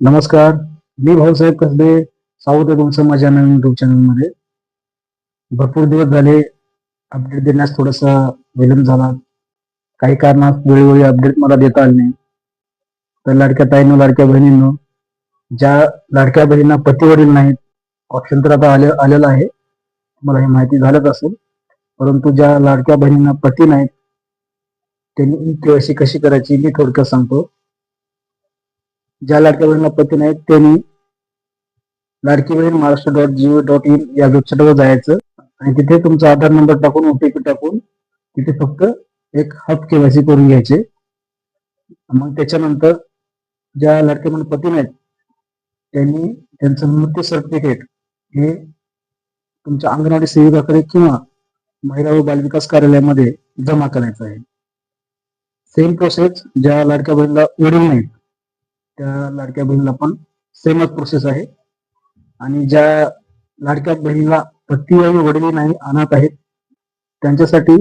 नमस्कार. मी भाऊसाहेब कसबे स्वागत आहे तुमचं माझ्या नवीन युट्यूब चॅनलमध्ये. भरपूर दिवस झाले अपडेट देण्यास थोडासा विलंब झाला. काही कारणात वेळोवेळी अपडेट मला देता आले नाही. तर लाडक्या ताईंनो लाडक्या बहिणींनो ज्या लाडक्या बहिणींना पतीवरील नाहीत ऑप्शन तर आता आले आलेलं आहे. मला हे माहिती झालंच असेल. परंतु ज्या लाडक्या बहिणींना पती नाहीत त्यांनी केवायसी कशी करायची मी थोडक्यात सांगतो. ज्या लाडक्या बहिणीला पती नाहीत त्यांनी Ladki Bahin Maharashtra dot G O dot in या वेबसाईटवर जायचं आणि तिथे तुमचा आधार नंबर टाकून ओटीपी टाकून तिथे फक्त एक हाफ केवायसी करून घ्यायचे. मग त्याच्यानंतर ज्या लाडक्या बहीण पती नाहीत त्यांनी त्यांचं मृत्यू सर्टिफिकेट हे तुमच्या अंगणवाडी सेविकाकडे किंवा महिला व बालविकास कार्यालयामध्ये जमा करायचं आहे. सेम प्रोसेस ज्या लाडक्या बहिणीला वडील नाहीत त्या लाडक्या बहिणीला पण सेमच प्रोसेस आहे. आणि ज्या लाडक्या बहिणीला पती आणि वडील नाही अनाथ आहेत त्यांच्यासाठी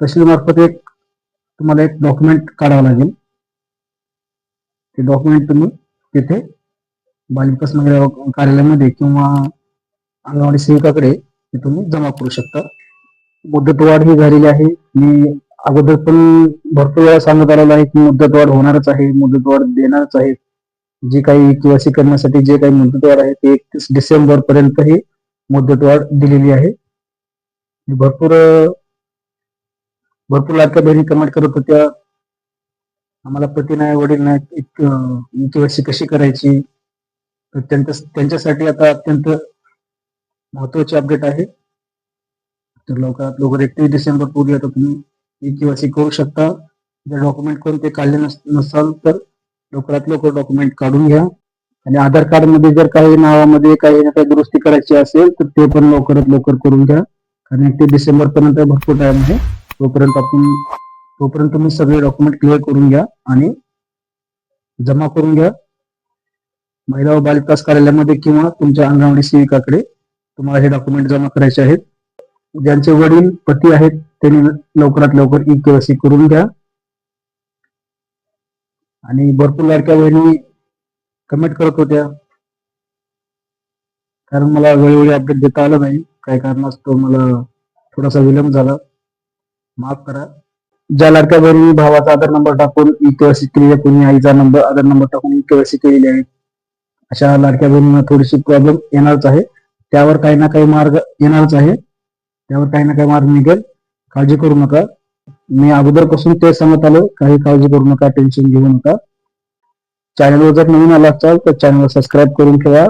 तहसीलमार्फत एक तुम्हाला एक डॉक्युमेंट काढावं लागेल. ते डॉक्युमेंट तुम्ही तिथे बालविकास महिला कार्यालयामध्ये किंवा अंगणवाडी सेविकाकडे ते तुम्ही जमा करू शकता. मुदतवाढ ही झालेली आहे. मी अगोदर पण भरपूर वेळा सांगत आलेलो आहे की मुदतवाढ होणारच आहे मुदतवाढ देणारच आहे. जी काही केवायसी करण्यासाठी जे काही मुदतवाढ आहे ते एकतीस डिसेंबर पर्यंत ही मुदतवाढ दिलेली आहे. भरपूर भरपूर लाडक्या बहिणी कमेंट करत होत्या. आम्हाला पती नाही वडील नाही केवायसी कशी करायची? तर त्यांच्या त्यांच्यासाठी आता अत्यंत महत्वाची अपडेट आहे. तर लवकरात लवकर एकतीस डिसेंबर पूर्वी आता तुम्ही केवायसी करू शकता. जर डॉक्युमेंट करून ते काढले नस- नसाल तर लवकरात लवकर डॉक्युमेंट काढून घ्या. आणि आधार कार्डमध्ये जर काही नावामध्ये काही ना काही दुरुस्ती करायची असेल तर ते पण लवकरात लवकर करून घ्या. कारण ते डिसेंबर पर्यंत भरपूर टाइम आहे. तोपर्यंत आपण तोपर्यंत तुम्ही सगळे डॉक्युमेंट क्लिअर करून घ्या आणि जमा करून घ्या. महिला व बालविकास कार्यालयामध्ये किंवा तुमच्या अंगणवाडी सेविकाकडे तुम्हाला हे डॉक्युमेंट जमा करायचे आहेत. ज्यांचे वडील पती आहेत त्यांनी लवकरात लवकर ई केवायसी करून घ्या. आणि भरपूर लाडक्या बहिणी कमेंट करत होत्या. कारण मला वेळोवेळी अपडेट देता आलं नाही. काही कारणास्तव मला थोडासा विलंब झाला. माफ करा. ज्या लाडक्या बहिणी भावाचा आधार नंबर टाकून ई केवायसी केली आहे कोणी आईचा नंबर आधार नंबर टाकून ई केवायसी केलेली आहे अशा लाडक्या बहिणींना थोडीशी प्रॉब्लेम येणारच आहे. त्यावर काही ना काही मार्ग येणारच आहे. त्यावर काही ना काही मार्ग निघेल. काळजी करू नका. मी अगोदरपासून ते सांगत आलो काही काळजी करू नका टेन्शन घेऊ नका. चॅनलवर जर नवीन आला असाल तर चॅनल सबस्क्राईब करून ठेवा.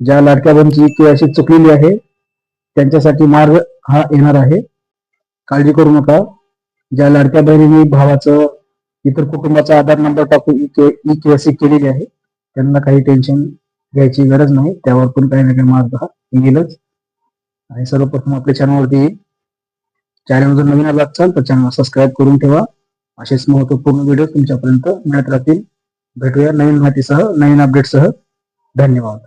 ज्या लाडक्या ती अशी चुकलेली आहे त्यांच्यासाठी मार्ग हा येणार आहे. काळजी करू नका. ज्या लाडक्या बहिणींनी भावाचं इतर कुटुंबाचा आधार नंबर टाकून ई केवायसी केलेली आहे त्यांना काही टेन्शन घ्यायची गरज नाही. त्यावर पण काही ना काही मार्ग हा येईलच. आणि सर्वप्रथम आपल्या चॅनलवरती चॅनल नवीन आला असाल तर चॅनल सबस्क्राईब करून ठेवा. असेच महत्त्वपूर्ण व्हिडिओ तुमच्यापर्यंत मिळत राहतील. भेटूया नवीन माहितीसह नवीन अपडेटसह धन्यवाद.